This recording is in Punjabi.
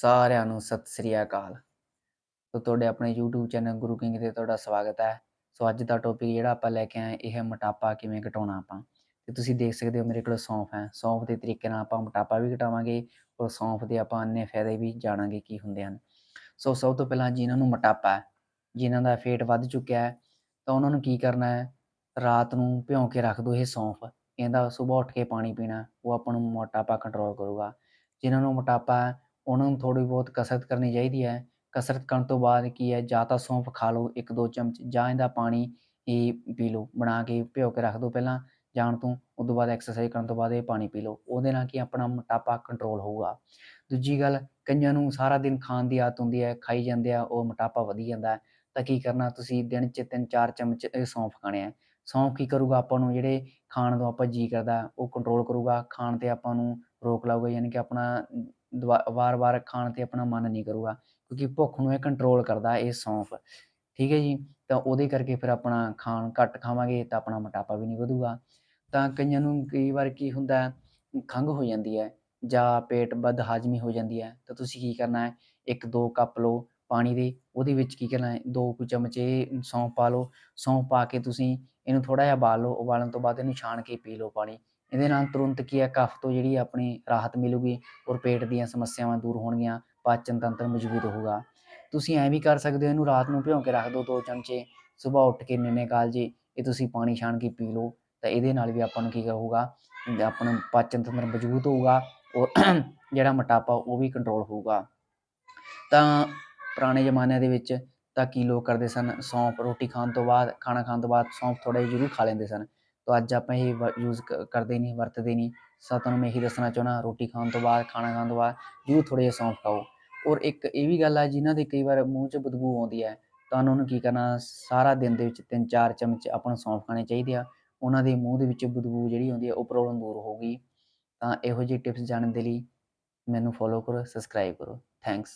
ਸਾਰਿਆਂ ਨੂੰ ਸਤਿ ਸ੍ਰੀ ਅਕਾਲ। ਸੋ ਤੁਹਾਡੇ ਆਪਣੇ YouTube ਚੈਨਲ ਗੁਰੂ ਕਿੰਗ ਤੇ ਤੁਹਾਡਾ ਸਵਾਗਤ ਹੈ। ਸੋ ਅੱਜ ਦਾ ਟੌਪਿਕ ਜਿਹੜਾ ਆਪਾਂ ਲੈ ਕੇ ਆਏ ਇਹ ਮੋਟਾਪਾ ਕਿਵੇਂ ਘਟਾਉਣਾ ਆਪਾਂ। ਤੇ ਤੁਸੀਂ ਦੇਖ ਸਕਦੇ ਹੋ ਮੇਰੇ ਕੋਲ ਸੌਂਫ ਹੈ। ਸੌਂਫ ਦੇ ਤਰੀਕੇ ਨਾਲ ਆਪਾਂ ਮੋਟਾਪਾ ਵੀ ਘਟਾਵਾਂਗੇ ਔਰ ਸੌਂਫ ਦੇ ਆਪਾਂ ਅੰਨੇ ਫਾਇਦੇ ਵੀ ਜਾਣਾਂਗੇ ਕੀ ਹੁੰਦੇ ਹਨ। ਸੋ ਸਭ ਤੋਂ ਪਹਿਲਾਂ ਜਿਨ੍ਹਾਂ ਨੂੰ ਮੋਟਾਪਾ ਹੈ, ਜਿਨ੍ਹਾਂ ਦਾ ਫੇਟ ਵੱਧ ਚੁੱਕਿਆ ਹੈ, ਤਾਂ ਉਹਨਾਂ ਨੂੰ ਕੀ ਕਰਨਾ ਹੈ? ਰਾਤ ਨੂੰ ਭਿਉਂ ਕੇ ਰੱਖ ਦਿਓ ਇਹ ਸੌਂਫ। ਇਹਦਾ ਸਵੇਰ ਉੱਠ ਕੇ ਪਾਣੀ ਪੀਣਾ, ਉਹ ਆਪਾਂ ਨੂੰ ਮੋਟਾਪਾ ਕੰਟਰੋਲ ਕਰੂਗਾ। ਜਿਨ੍ਹਾਂ ਨੂੰ ਮੋਟਾਪਾ ਹੈ ਉਹਨਾਂ ਨੂੰ ਥੋੜੀ ਬਹੁਤ ਕਸਰਤ ਕਰਨੀ ਚਾਹੀਦੀ ਹੈ। ਕਸਰਤ ਕਰਨ ਤੋਂ ਬਾਅਦ ਕੀ ਹੈ, ਜਾਂ ਤਾਂ ਸੌਂਫ ਖਾ ਲਓ ਇੱਕ ਦੋ ਚਮਚ, ਜਾਂ ਇਹਦਾ ਪਾਣੀ ਹੀ ਪੀ ਲਓ, ਬਣਾ ਕੇ ਭਿਓ ਕੇ ਰੱਖ ਦਿਓ ਪਹਿਲਾਂ ਜਾਣ ਤੋਂ ਉਸ ਤੋਂ ਬਾਅਦ ਐਕਸਰਸਾਈਜ਼ ਕਰਨ ਤੋਂ ਬਾਅਦ ਇਹ ਪਾਣੀ ਪੀ ਲਓ। ਉਹਦੇ ਨਾਲ ਕੀ ਆਪਣਾ ਮੋਟਾਪਾ ਕੰਟਰੋਲ ਹੋਊਗਾ। ਦੂਜੀ ਗੱਲ, ਕਈਆਂ ਨੂੰ ਸਾਰਾ ਦਿਨ ਖਾਣ ਦੀ ਆਦਤ ਹੁੰਦੀ ਹੈ, ਖਾਈ ਜਾਂਦੇ ਆ, ਉਹ ਮੋਟਾਪਾ ਵਧੀ ਜਾਂਦਾ ਤਾਂ ਕੀ ਕਰਨਾ ਤੁਸੀਂ, ਦਿਨ 'ਚ ਤਿੰਨ ਚਾਰ ਚਮਚ ਇਹ ਸੌਂਫ ਖਾਣੇ ਆ ਸੌਂਫ ਕੀ ਕਰੂਗਾ, ਆਪਾਂ ਨੂੰ ਜਿਹੜੇ ਖਾਣ ਤੋਂ ਆਪਾਂ ਜੀ ਕਰਦਾ, ਉਹ ਕੰਟਰੋਲ ਕਰੂਗਾ। ਖਾਣ ਤੇ ਆਪਾਂ ਨੂੰ ਰੋਕ ਲਾਊਗਾ, ਯਾਨੀ ਕਿ ਆਪਣਾ ਵਾਰ-ਵਾਰ ਖਾਣ ਤੇ ਆਪਣਾ ਮਨ ਨਹੀਂ ਕਰੂਗਾ, ਕਿਉਂਕਿ ਭੁੱਖ ਨੂੰ ਇਹ ਕੰਟਰੋਲ ਕਰਦਾ ਇਹ ਸੌਂਫ। ਠੀਕ ਹੈ ਜੀ? ਤਾਂ ਉਹਦੇ ਕਰਕੇ ਫਿਰ ਆਪਣਾ ਖਾਣ ਘੱਟ ਖਾਵਾਂਗੇ ਤਾਂ ਆਪਣਾ ਮੋਟਾਪਾ ਵੀ ਨਹੀਂ ਵਧੂਗਾ। ਤਾਂ ਕਈਆਂ ਨੂੰ ਕਈ ਵਾਰ ਕੀ ਹੁੰਦਾ, ਖੰਘ ਹੋ ਜਾਂਦੀ ਹੈ ਜਾਂ ਪੇਟ ਬਦ ਹਾਜ਼ਮੀ ਹੋ ਜਾਂਦੀ ਹੈ। ਤਾਂ ਤੁਸੀਂ ਕੀ ਕਰਨਾ ਹੈ? ਇੱਕ ਦੋ ਕੱਪ ਲਓ ਪਾਣੀ ਦੇ, ਉਹਦੇ ਵਿੱਚ ਕੀ ਕਰਨਾ ਹੈ? ਦੋ ਕੁ ਚਮਚੇ ਸੌਂਫ ਪਾ ਲਓ। ਸੌਂਫ ਪਾ ਕੇ ਤੁਸੀਂ ਇਹਨੂੰ ਥੋੜਾ ਜਿਹਾ ਉਬਾਲ ਲਓ, ਉਬਾਲਣ ਤੋਂ ਬਾਅਦ ਇਹਨੂੰ ਛਾਣ ਕੇ ਪੀ ਲਓ ਪਾਣੀ। ਇਹਦੇ ਨਾਲ ਤੁਰੰਤ ਕੀ ਹੈ, ਕਫ ਤੋਂ ਜਿਹੜੀ ਆਪਣੀ ਰਾਹਤ ਮਿਲੂਗੀ ਔਰ ਪੇਟ ਦੀਆਂ ਸਮੱਸਿਆਵਾਂ ਦੂਰ ਹੋਣਗੀਆਂ, ਪਾਚਨ ਤੰਤਰ ਮਜ਼ਬੂਤ ਹੋਊਗਾ। ਤੁਸੀਂ ਐਂ ਵੀ ਕਰ ਸਕਦੇ ਹੋ, ਇਹਨੂੰ ਰਾਤ ਨੂੰ ਭਿਉਂ ਕੇ ਰੱਖ ਦਿਓ ਦੋ ਚਮਚੇ ਸਵੇਰ ਉੱਠ ਕੇ ਨਿੰਨੇ ਕਾਲਜੇ ਇਹ ਤੁਸੀਂ ਪਾਣੀ ਛਾਣ ਕੇ ਪੀ ਲਓ, ਤਾਂ ਇਹਦੇ ਨਾਲ ਵੀ ਆਪਾਂ ਨੂੰ ਕੀ ਹੋਊਗਾ ਆਪਣਾ ਪਾਚਨ ਤੰਤਰ ਮਜ਼ਬੂਤ ਹੋਊਗਾ ਔਰ ਜਿਹੜਾ ਮੋਟਾਪਾ ਉਹ ਵੀ ਕੰਟਰੋਲ ਹੋਊਗਾ। ਤਾਂ ਪੁਰਾਣੇ ਜ਼ਮਾਨਿਆਂ ਦੇ ਵਿੱਚ ਤਾਂ ਕੀ ਲੋਕ ਕਰਦੇ ਸਨ, ਸੌਂਫ ਰੋਟੀ ਖਾਣ ਤੋਂ ਬਾਅਦ, ਖਾਣਾ ਖਾਣ ਤੋਂ ਬਾਅਦ ਸੌਂਫ ਥੋੜਾ ਜਿਹਾ ਜ਼ਰੂਰ ਖਾ ਲੈਂਦੇ ਸਨ। ਤਾਂ ਅੱਜ ਆਪਾਂ ਇਹ ਯੂਜ਼ ਕਰਦੇ ਨਹੀਂ ਵਰਤਦੇ ਨਹੀਂ ਸੋ, ਤੁਹਾਨੂੰ ਮੈਂ ਇਹੀ ਦੱਸਣਾ ਚਾਹੁੰਦਾ, ਰੋਟੀ ਖਾਣ ਤੋਂ ਬਾਅਦ, ਖਾਣਾ ਖਾਣ ਤੋਂ ਬਾਅਦ, ਜ਼ਰੂਰ ਥੋੜ੍ਹਾ ਜਿਹਾ ਸੌਂਫ ਖਾਓ। ਔਰ ਇੱਕ ਇਹ ਵੀ ਗੱਲ ਆ, ਜਿਨ੍ਹਾਂ ਦੇ ਕਈ ਵਾਰ ਮੂੰਹ 'ਚ ਬਦਬੂ ਆਉਂਦੀ ਹੈ ਤਾਂ ਉਹਨਾਂ ਨੂੰ ਕੀ ਕਰਨਾ, ਸਾਰਾ ਦਿਨ ਦੇ ਵਿੱਚ ਤਿੰਨ ਚਾਰ ਚਮਚ ਆਪਾਂ ਨੂੰ ਸੌਂਫ ਖਾਣੇ ਚਾਹੀਦੇ ਆ। ਉਹਨਾਂ ਦੇ ਮੂੰਹ ਦੇ ਵਿੱਚ ਬਦਬੂ ਜਿਹੜੀ ਆਉਂਦੀ ਹੈ, ਉਹ ਪ੍ਰੋਬਲਮ ਦੂਰ ਹੋਊਗੀ। ਤਾਂ ਇਹੋ ਜਿਹੀ ਟਿਪਸ ਜਾਣਨ ਦੇ ਲਈ ਮੈਨੂੰ ਫੋਲੋ ਕਰੋ ਸਬਸਕ੍ਰਾਈਬ ਕਰੋ। ਥੈਂਕਸ